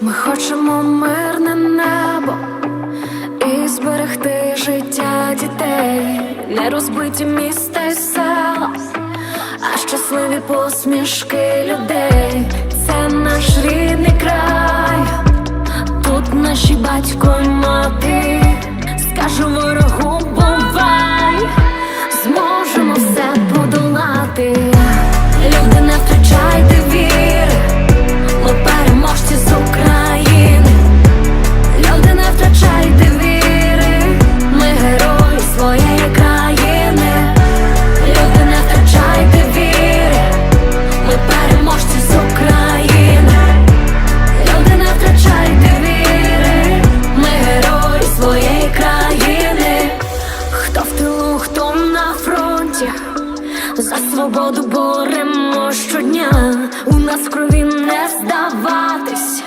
Ми хочемо мирне небо і зберегти життя дітей, не розбиті міста й села, а щасливі посмішки людей. Це наш рідний свободу боремо щодня. У нас в крові не здаватись,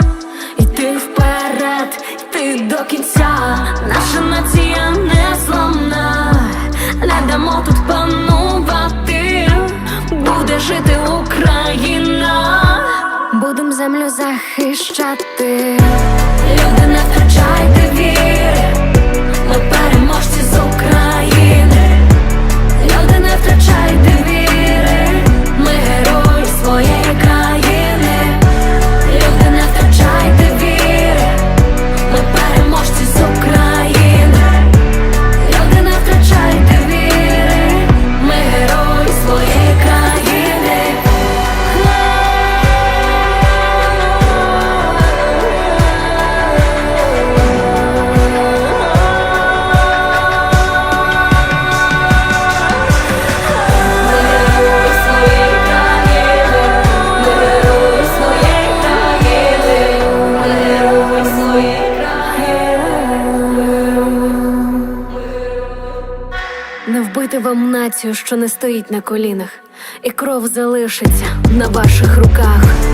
йти вперед, йти до кінця. Наша нація не зламна, не дамо тут панувати. Буде жити Україна, будем землю захищати. Люди, Не вбити вам націю, що не стоїть на колінах, і кров залишиться на ваших руках.